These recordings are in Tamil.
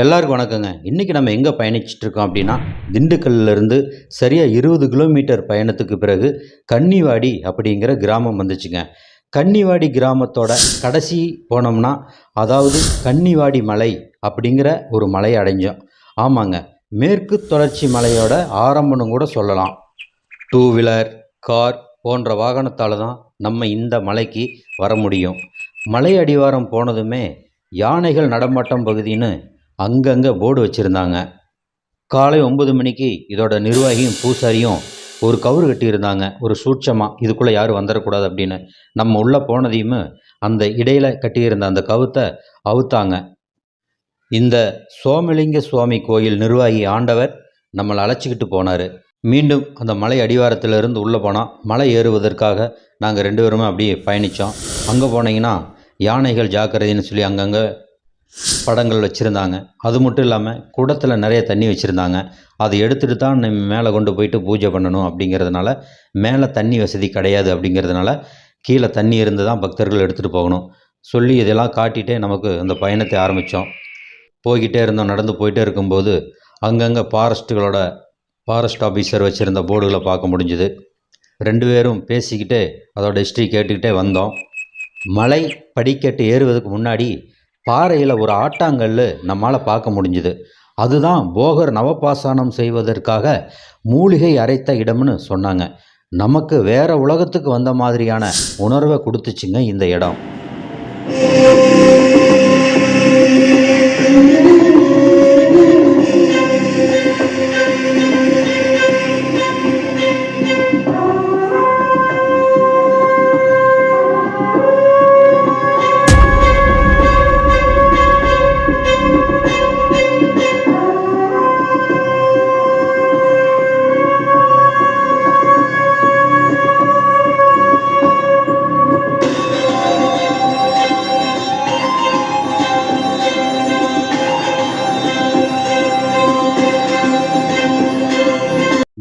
எல்லாருக்கும் வணக்கங்க. இன்றைக்கி நம்ம எங்கே பயணிச்சிட்டு இருக்கோம் அப்படின்னா திண்டுக்கல்லிருந்து சரியாக இருபது கிலோமீட்டர் பயணத்துக்கு பிறகு கன்னிவாடி அப்படிங்கிற கிராமம் வந்துச்சுங்க. கன்னிவாடி கிராமத்தோட கடைசி போனோம்னா அதாவது கன்னிவாடி மலை அப்படிங்கிற ஒரு மலை அடைஞ்சோம். ஆமாங்க. மேற்கு தொடர்ச்சி மலையோட ஆரம்பம்னு கூட சொல்லலாம். டூ வீலர் கார் போன்ற வாகனத்தால் தான் நம்ம இந்த மலைக்கு வர முடியும். மலை அடிவாரம் போனதுமே யானைகள் நடமாட்டம் பகுதின்னு அங்கங்கே போர்டு வச்சுருந்தாங்க. காலை ஒம்பது மணிக்கு இதோட நிர்வாகியும் பூசாரியும் ஒரு கவுறு கட்டியிருந்தாங்க. ஒரு சூட்சமாக இதுக்குள்ளே யாரும் வந்துடக்கூடாது அப்படின்னு. நம்ம உள்ளே போனதையுமே அந்த இடையில் கட்டியிருந்த அந்த கவுத்தை அவுத்தாங்க. இந்த சோமலிங்க சுவாமி கோயில் நிர்வாகி ஆண்டவர் நம்மளை அழைச்சிக்கிட்டு போனார். மீண்டும் அந்த மலை அடிவாரத்திலிருந்து உள்ளே போனால் மலை ஏறுவதற்காக நாங்கள் ரெண்டு பேருமே அப்படியே பயணித்தோம் அங்கே போனீங்கன்னா யானைகள் ஜாக்கிரதைன்னு சொல்லி அங்கங்கே படங்கள் வச்சுருந்தாங்க. அது மட்டும் இல்லாமல் குடத்தில் நிறைய தண்ணி வச்சுருந்தாங்க. அதை எடுத்துகிட்டு தான் நம்ம மேலே கொண்டு போயிட்டு பூஜை பண்ணணும் அப்படிங்கிறதுனால மேலே தண்ணி வசதி கிடையாது அப்படிங்கிறதுனால கீழே தண்ணி இருந்து தான் பக்தர்கள் எடுத்துகிட்டு போகணும். சொல்லி இதெல்லாம் காட்டிகிட்டே நமக்கு அந்த பயணத்தை ஆரம்பித்தோம் போய்கிட்டே இருந்தோம். நடந்து போயிட்டே இருக்கும்போது அங்கங்கே ஃபாரஸ்ட்டுகளோட ஃபாரஸ்ட் ஆஃபீஸர் வச்சுருந்த போர்டுகளை பார்க்க முடிஞ்சுது. ரெண்டு பேரும் பேசிக்கிட்டே அதோட ஹிஸ்ட்ரி கேட்டுக்கிட்டே வந்தோம். மலை படிக்கட்டு ஏறுவதற்கு முன்னாடி பாறையில் ஒரு ஆட்டாங்கல் நம்மால் பார்க்க முடிஞ்சுது. அதுதான் போகர் நவபாசானம் செய்வதற்காக மூலிகை அரைத்த இடம்னு சொன்னாங்க. நமக்கு வேற உலகத்துக்கு வந்த மாதிரியான உணர்வை கொடுத்துச்சுங்க இந்த இடம்.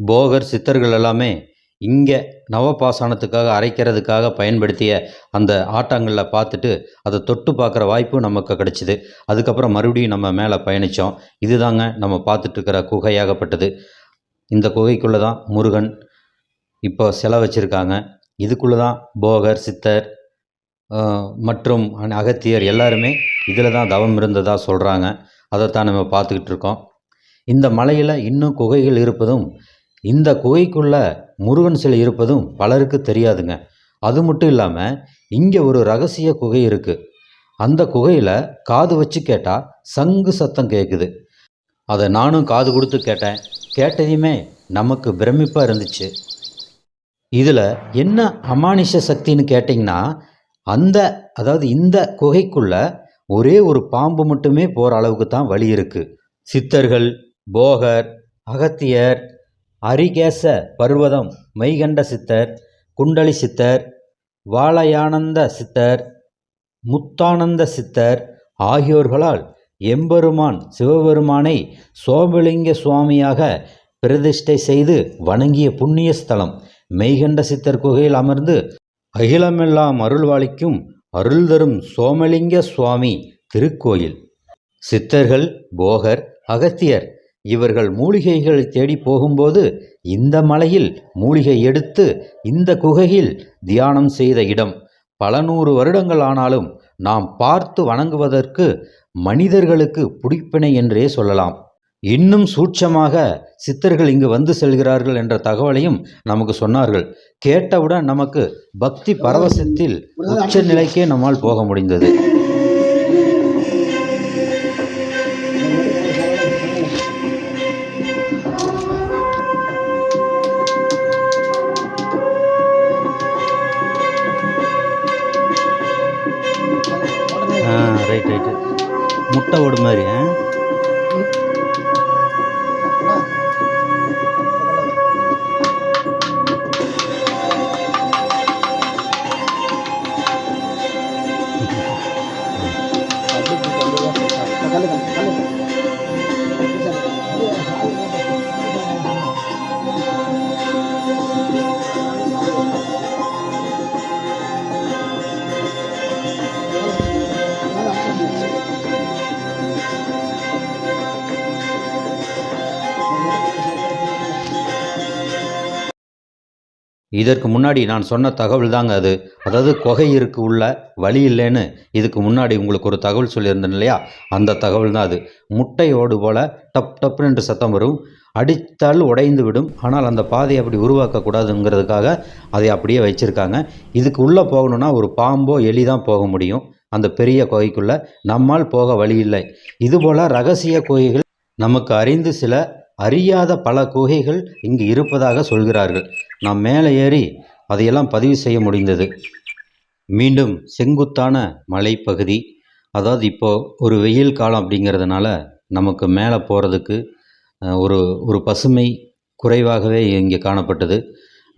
போகர் சித்தர்கள் எல்லாமே இங்கே நவபாசனத்துக்காக அரைக்கிறதுக்காக பயன்படுத்திய அந்த ஆட்டாங்களில் பார்த்துட்டு அதை தொட்டு பார்க்குற வாய்ப்பு நமக்கு கிடச்சிது. அதுக்கப்புறம் மறுபடியும் நம்ம மேலே பயணித்தோம் இதுதாங்க நம்ம பார்த்துட்ருக்கிற குகையாகப்பட்டது. இந்த குகைக்குள்ளே தான் முருகன் இப்போ சிலை வச்சுருக்காங்க இதுக்குள்ளே தான் போகர் சித்தர் மற்றும் அகத்தியர் எல்லாருமே இதில் தான் தவம் இருந்ததாக சொல்கிறாங்க அதைத்தான் நம்ம பார்த்துக்கிட்டு இருக்கோம் இந்த மலையில் இன்னும் குகைகள் இருப்பதும் இந்த குகைக்குள்ள முருகன் சிலை இருப்பதும் பலருக்கு தெரியாதுங்க. அது மட்டும் இல்லாமல் இங்கே ஒரு ரகசிய குகை இருக்குது அந்த குகையில் காது வச்சு கேட்டால் சங்கு சத்தம் கேட்குது அதை நானும் காது கொடுத்து கேட்டேன். கேட்டதையுமே நமக்கு பிரமிப்பாக இருந்துச்சு. இதில் என்ன அமானுஷ சக்தின்னு கேட்டிங்கன்னா அந்த அதாவது இந்த குகைக்குள்ள ஒரே ஒரு பாம்பு மட்டுமே போகிற அளவுக்கு தான் வழி இருக்குது சித்தர்கள் போகர் அகத்தியர் அரிகேச பர்வதம் மெய்கண்ட சித்தர் குண்டலி சித்தர் வாலயானந்த சித்தர் முத்தானந்த சித்தர் ஆகியோர்களால் எம்பெருமான் சிவபெருமானை சோமலிங்க சுவாமியாக பிரதிஷ்டை செய்து வணங்கிய புண்ணிய ஸ்தலம் மெய்கண்ட சித்தர் குகையில் அமர்ந்து அகிலமெல்லாம் அருள்வாளிக்கும் அருள் தரும் சோமலிங்க சுவாமி திருக்கோயில். சித்தர்கள் போகர் அகத்தியர் இவர்கள் மூலிகைகள் தேடி போகும்போது இந்த மலையில் மூலிகை எடுத்து இந்த குகையில் தியானம் செய்த இடம். பல நூறு வருடங்கள் ஆனாலும் நாம் பார்த்து வணங்குவதற்கு மனிதர்களுக்கு பிடிப்பினை என்றே சொல்லலாம். இன்னும் சூட்சமாக சித்தர்கள் இங்கு வந்து செல்கிறார்கள் என்ற தகவலையும் நமக்கு சொன்னார்கள். கேட்டவுடன் நமக்கு பக்தி பரவசத்தில் உச்ச நிலைக்கே நம்மால் போக முடிந்தது. Dale, dale. இதற்கு முன்னாடி நான் சொன்ன தகவல் தாங்க அது. அதாவது குகை இருக்கு உள்ள வழி இல்லைன்னு இதுக்கு முன்னாடி உங்களுக்கு ஒரு தகவல் சொல்லியிருந்தேன் இல்லையா? அந்த தகவல் தான் அது. முட்டை ஓடு போல் டப் டப்னு என்று சத்தம் வரும். அடித்தால் உடைந்து விடும். ஆனால் அந்த பாதையை அப்படி உருவாக்கக்கூடாதுங்கிறதுக்காக அதை அப்படியே வச்சுருக்காங்க. இதுக்கு உள்ளே போகணுன்னா ஒரு பாம்போ எலி தான் போக முடியும். அந்த பெரிய குகைக்குள்ளே நம்மால் போக வழி இல்லை. இதுபோல் ரகசிய கோகைகள் நமக்கு அறிந்து சில அறியாத பல குகைகள் இங்கு இருப்பதாக சொல்கிறார்கள். நாம் மேலே ஏறி அதையெல்லாம் பதிவு செய்ய முடிந்தது. மீண்டும் செங்குத்தான மலைப்பகுதி அதாவது இப்போது ஒரு வெயில் காலம் அப்படிங்கிறதுனால நமக்கு மேலே போகிறதுக்கு ஒரு ஒரு பசுமை குறைவாகவே இங்கே காணப்பட்டது.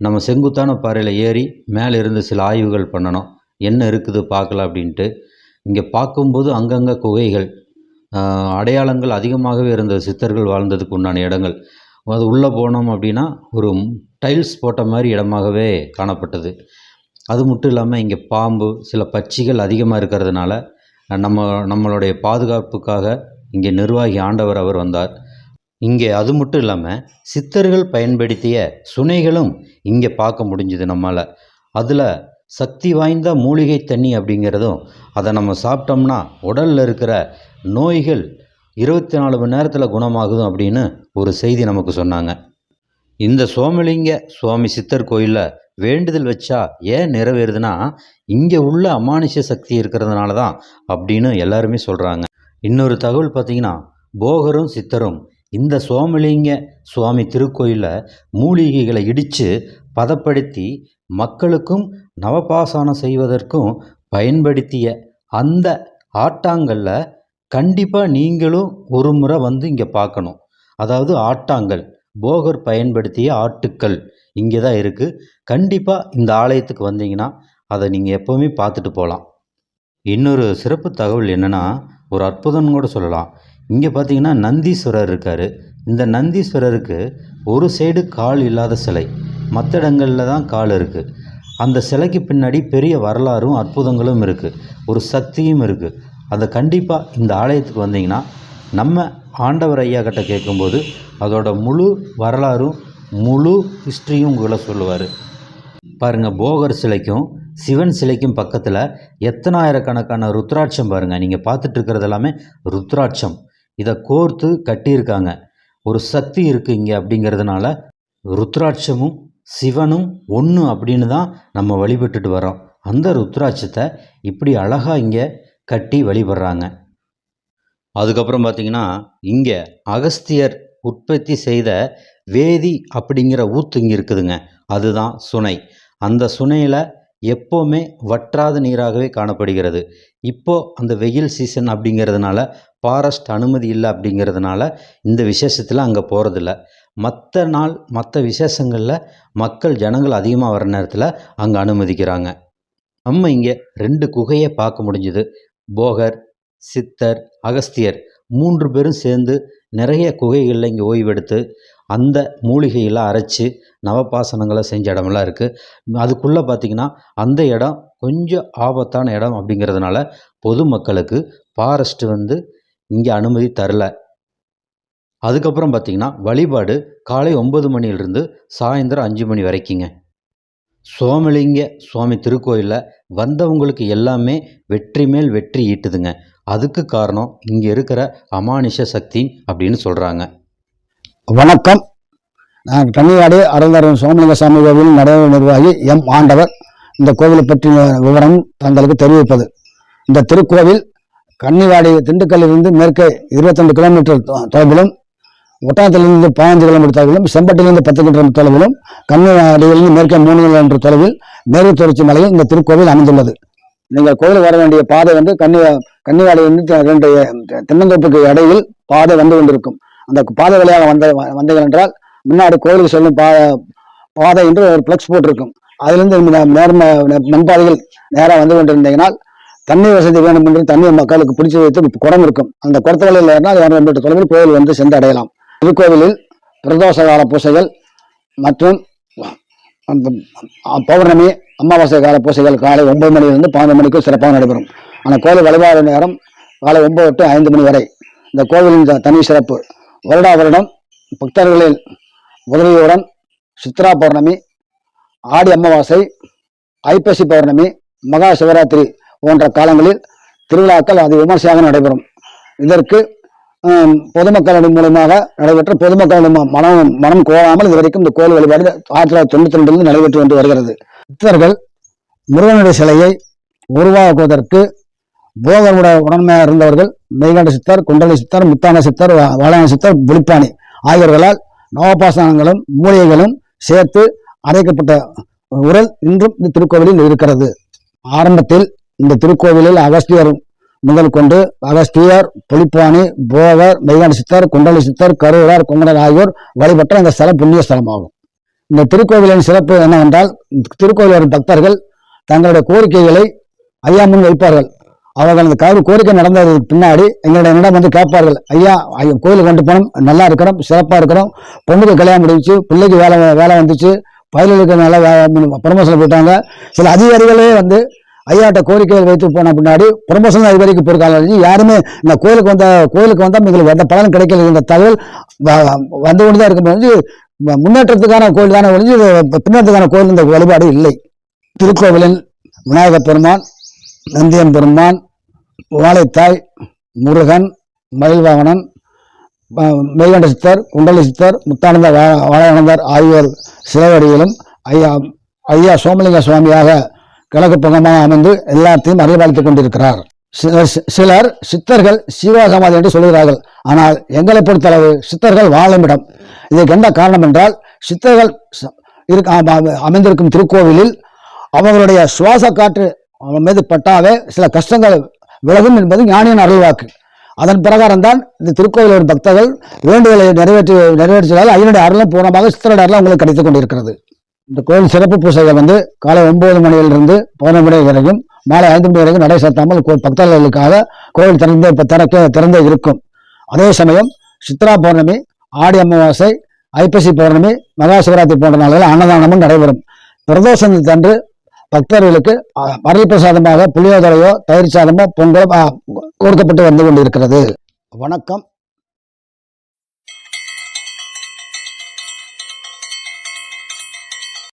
நம்ம செங்குத்தான பாறையில் ஏறி மேலே இருந்து சில ஆய்வுகள் பண்ணணும். என்ன இருக்குது பார்க்கலாம் அப்படின்ட்டு. இங்கே பார்க்கும்போது அங்கங்கே குகைகள் அடையாளங்கள் அதிகமாகவே இருந்தது. சித்தர்கள் வாழ்ந்ததுக்கு உண்டான இடங்கள். அது உள்ளே போனோம் அப்படின்னா ஒரு டைல்ஸ் போட்ட மாதிரி இடமாகவே காணப்பட்டது. அது மட்டும் இல்லாமல் இங்கே பாம்பு சில பட்சிகள் அதிகமாக இருக்கிறதுனால நம்ம நம்மளுடைய பாதுகாப்புக்காக இங்கே நிர்வாகி ஆண்டவர் அவர் வந்தார். இங்கே அது மட்டும் இல்லாமல் சித்தர்கள் பயன்படுத்திய சுனைகளும் இங்கே பார்க்க முடிஞ்சுது நம்மளால் அதில் சக்தி வாய்ந்த மூலிகை தண்ணி அப்படிங்கிறதும் அதை நம்ம சாப்பிட்டோம்னா உடலில் இருக்கிற நோய்கள் இருபத்தி நாலு மணி நேரத்தில் குணமாகுதும் அப்படின்னு ஒரு செய்தி நமக்கு சொன்னாங்க. இந்த சோமலிங்க சுவாமி சித்தர் கோயிலில் வேண்டுதல் வச்சா ஏன் நிறைவேறுதுன்னா இங்கே உள்ள அமானுஷ சக்தி இருக்கிறதுனால தான் அப்படின்னு எல்லாருமே சொல்கிறாங்க இன்னொரு தகவல் பார்த்தீங்கன்னா போகரும் சித்தரும் இந்த சோமலிங்க சுவாமி திருக்கோயிலில் மூலிகைகளை இடித்து பதப்படுத்தி மக்களுக்கும் நவபாசானம் செய்வதற்கும் பயன்படுத்திய அந்த ஆட்டாங்கல்ல கண்டிப்பாக நீங்களும் ஒரு முறை வந்து இங்கே பார்க்கணும். அதாவது ஆட்டாங்கல் போகர் பயன்படுத்திய ஆட்டுக்கல் இங்கே தான் இருக்குது கண்டிப்பாக இந்த ஆலயத்துக்கு வந்தீங்கன்னா அதை நீங்கள் எப்போவுமே பார்த்துட்டு போகலாம். இன்னொரு சிறப்பு தகவல் என்னென்னா ஒரு அற்புதம்னு கூட சொல்லலாம். இங்கே பார்த்தீங்கன்னா நந்தீஸ்வரர் இருக்கார். இந்த நந்தீஸ்வரருக்கு ஒரு சைடு கால் இல்லாத சிலை. மற்ற இடங்களில் தான் கால் இருக்குது அந்த சிலைக்கு பின்னாடி பெரிய வரலாறும் அற்புதங்களும் இருக்குது ஒரு சக்தியும் இருக்குது அதை கண்டிப்பாக இந்த ஆலயத்துக்கு வந்தீங்கன்னா நம்ம ஆண்டவர் ஐயா கிட்ட கேட்கும்போது அதோட முழு வரலாறும் முழு ஹிஸ்ட்ரியும் உங்களை சொல்லுவார். பாருங்கள் போகர் சிலைக்கும் சிவன் சிலைக்கும் பக்கத்தில் எத்தனாயிரக்கணக்கான ருத்ராட்சம் பாருங்கள் நீங்கள் பார்த்துட்டு இருக்கிறது எல்லாமே ருத்ராட்சம். இதை கோர்த்து கட்டியிருக்காங்க. ஒரு சக்தி இருக்குது இங்கே அப்படிங்கிறதுனால ருத்ராட்சமும் சிவனும் ஒன்று அப்படின்னு தான் நம்ம வழிபட்டுட்டு வரோம் அந்த ருத்ராட்சத்தை இப்படி அழகாக இங்கே கட்டி வழிபடுறாங்க. அதுக்கப்புறம் பார்த்தீங்கன்னா இங்கே அகஸ்தியர் உற்பத்தி செய்த வேதி அப்படிங்கிற ஊத்து இங்கே இருக்குதுங்க. அதுதான் சுனை. அந்த சுனையில் எப்போவுமே வற்றாத நீராகவே காணப்படுகிறது. இப்போ அந்த வெயில் சீசன் அப்படிங்கிறதுனால ஃபாரஸ்ட் அனுமதி இல்லை அப்படிங்கிறதுனால இந்த விசேஷத்தில் அங்கே போகிறதில்ல மற்ற நாள் மற்ற விசேஷங்களில் மக்கள் ஜனங்கள் அதிகமாக வர நேரத்தில் அங்கே அனுமதிக்கிறாங்க. நம்ம இங்கே ரெண்டு குகையை பார்க்க முடிஞ்சுது. போகர் சித்தர் அகஸ்தியர் மூன்று பேரும் சேர்ந்து நிறைய குகைகளில் இங்கே ஓய்வெடுத்து அந்த மூலிகையெல்லாம் அரைச்சி நவபாசனங்களை செஞ்ச இடமெல்லாம் இருக்குது அதுக்குள்ளே பார்த்திங்கன்னா அந்த இடம் கொஞ்சம் ஆபத்தான இடம் அப்படிங்கிறதுனால பொதுமக்களுக்கு ஃபாரஸ்ட் வந்து இங்கே அனுமதி தரல. அதுக்கப்புறம் பார்த்திங்கன்னா வழிபாடு காலை ஒம்பது மணியிலிருந்து சாயந்தரம் அஞ்சு மணி வரைக்குங்க. சோமலிங்க சுவாமி திருக்கோயிலில் வந்தவங்களுக்கு எல்லாமே வெற்றி மேல் வெற்றி ஈட்டுதுங்க. அதுக்கு காரணம் இங்கே இருக்கிற அமானுஷ சக்தி அப்படின்னு சொல்கிறாங்க வணக்கம். நான் கன்னியாடி அறந்தரம் சோமலிங்க சாமி கோவில் நடைமுறை நிர்வாகி எம் ஆண்டவர். இந்த கோவிலை பற்றிய விவரம் தங்களுக்கு தெரிவிப்பது. இந்த திருக்கோவில் கன்னிவாடி திண்டுக்கல்லிருந்து மேற்கே 22 கிலோமீட்டர் தொலைவிலும் ஒட்டாத்திலிருந்து பதினஞ்சு கிலோமீட்டர் தொலைவிலும் செம்பட்டிலிருந்து பத்து கிலோமீட்டர் தொலைவிலும் கன்னிவாடியிலிருந்து மேற்கே மூணு கிலோமீட்டர் தொலைவில் மேற்கு தொடர்ச்சி மலையில் இந்த திருக்கோவில் அமைந்துள்ளது. நீங்கள் கோவில் வர வேண்டிய பாதை வந்து கன்னி கன்னிவாடியிலிருந்து ரெண்டு தென்னந்தோப்புக்கு இடையில் பாதை வந்து கொண்டிருக்கும். அந்த பாதை வழியாக வந்த வந்தீர்கள் என்றால் முன்னாடி கோயிலுக்கு செல்லும் பா பாதை என்று ஒரு ஃப்ளெக்ஸ் போட்டிருக்கும் அதிலிருந்து நேர்ம மென்பாதைகள் நேராக வந்து கொண்டிருந்தீங்கனால் தண்ணீர் வசதி வேணும் என்று தண்ணீர் மக்களுக்கு பிடிச்சி வைத்து குடம் இருக்கும். அந்த குடத்து வழியில் ஏறினால் இரநூறு மீட்டர் தொலைவில் கோயில் வந்து சென்று அடையலாம் திருக்கோவிலில் பிரதோஷ கால பூசைகள் மற்றும் அந்த பௌர்ணமி அமாவாசை கால பூசைகள் காலை ஒன்பது மணியிலிருந்து பன்னெண்டு மணிக்கு சிறப்பாக நடைபெறும். ஆனால் கோவில் வழிபாடு நேரம் காலை ஒன்பது டு ஐந்து மணி வரை. இந்த கோவிலின் த- தனி சிறப்பு. வருடா வருடம் பக்தர்களின் உதவியுடன் சித்ரா பௌர்ணமி ஆடி அமாவாசை ஐப்பசி பௌர்ணமி மகா சிவராத்திரி போன்ற காலங்களில் திருவிழாக்கள் அது விமர்சையாக நடைபெறும். இதற்கு பொதுமக்களின் மூலமாக நடைபெற்ற பொதுமக்களின் மனம் மனம் கோராமல் இதுவரைக்கும் இந்த கோயில் வழிபாடு ஆயிரத்தி தொள்ளாயிரத்தி தொண்ணூத்தி ரெண்டிலிருந்து நடைபெற்று வந்து வருகிறது. சித்தர்கள் முருகனுடைய சிலையை உருவாக்குவதற்கு போகருடைய உடன்மையாக இருந்தவர்கள் மெய்கண்ட சித்தர் குண்டலி சித்தர் முத்தான சித்தர் வா- சித்தர் புலிப்பாணி ஆகியோர்களால் நவபாசனங்களும் மூலிகைகளும் சேர்த்து அரைக்கப்பட்ட உரல் இன்றும் இந்த திருக்கோவிலில் இருக்கிறது. ஆரம்பத்தில் இந்த திருக்கோவிலில் அகஸ்தியரும் முதல் கொண்டு அகஸ்தியர் புலிப்பாணி போகர் மெய்கண்ட சித்தர் குண்டலி சித்தர் கரூரார் குங்கடர் ஆகியோர் வழிபட்ட இந்த ஸ்தலம் புண்ணிய ஸ்தலமாகும். இந்த திருக்கோவிலின் சிறப்பு என்னவென்றால் திருக்கோவில் வரும் பக்தர்கள் தங்களுடைய கோரிக்கைகளை ஐயா முன் வைப்பார்கள். அவர்கள் அந்த காவல் கோரிக்கை நடந்ததுக்கு பின்னாடி எங்களுடைய என்னிடம் வந்து கேட்பார்கள். ஐயா ஐயா கோயிலுக்கு கொண்டு போனோம் நல்லா இருக்கிறோம் சிறப்பாக இருக்கிறோம் பொண்ணுக்கு கல்யாணம் முடிச்சு பிள்ளைக்கு வேலை வேலை வந்துச்சு. பயிலுக்கு நல்லா ப்ரமோஷன் போட்டாங்க. சில அதிகாரிகளே வந்து ஐயாட்ட கோரிக்கைகள் வைத்து போன பின்னாடி ப்ரமோஷன் அதிகாரிக்கு பொறுக்கால யாருமே இந்த கோயிலுக்கு வந்த கோயிலுக்கு வந்தால் எங்களுக்கு எந்த பலன் கிடைக்கல. இந்த தகவல் வ- வந்து கொண்டு தான் இருக்கும் முன்னேற்றத்துக்கான கோயில் தானே ஒழிஞ்சு பின்னேற்றத்துக்கான கோயில் இந்த வழிபாடு இல்லை. திருக்கோவிலின் விநாயக பெருமான் நந்தியம் பெருமான் வாழைத்தாய் முருகன் மயில்வாகனன் மெய்கண்ட சித்தர் குண்டலி சித்தர் முத்தானந்த வா- ஆகியோர் சிலைவடியிலும் ஐயா ஐயா சோமலிங்க சுவாமியாக கிழக்கு பக்கமாக அமைந்து எல்லாத்தையும் அறிவாளித்துக் கொண்டிருக்கிறார். சிலர் சிலர் சித்தர்கள் சீவசமாதி என்று சொல்கிறார்கள். ஆனால் எங்களை பொறுத்தளவு சித்தர்கள் வாழுமிடம். இதற்கு என்ன காரணம் என்றால் சித்தர்கள் அமைந்திருக்கும் திருக்கோவிலில் அவர்களுடைய சுவாச காற்று அவன் மீது பட்டாவே சில கஷ்டங்கள் விலகும் என்பது ஞானியின் அருள்வாக்கு. அதன் பிரகாரம் தான் இந்த திருக்கோவிலின் பக்தர்கள் வேண்டுதலை நிறைவேற்றி நிறைவேற்றினால் அதனுடைய அருளும் பூர்ணமாக சித்தருடைய அருளும் உங்களுக்கு கிடைத்துக் கொண்டிருக்கிறது. இந்த கோயில் சிறப்பு பூசைகள் வந்து காலை ஒன்பது மணியிலிருந்து பதினொன்று மணி வரைக்கும் மாலை ஐந்து மணி வரைக்கும் நடை சாத்தாமல் கோ- பக்தர்களுக்காக கோவில் திறந்து திறக்க திறந்தே இருக்கும். அதே சமயம் சித்ரா பௌர்ணமி ஆடி அமாவாசை ஐப்பசி பௌர்ணமி மகா சிவராத்திரி போன்ற நாள்களில் அன்னதானமும் நடைபெறும். பிரதோஷத்தன்று பக்தர்களுக்கு அஹ், அருள் பிரசாதமாக புளியோதரையோ தயிர் சாதமோ பொங்கலோ கொடுக்கப்பட்டு வந்து கொண்டிருக்கிறது. வணக்கம்.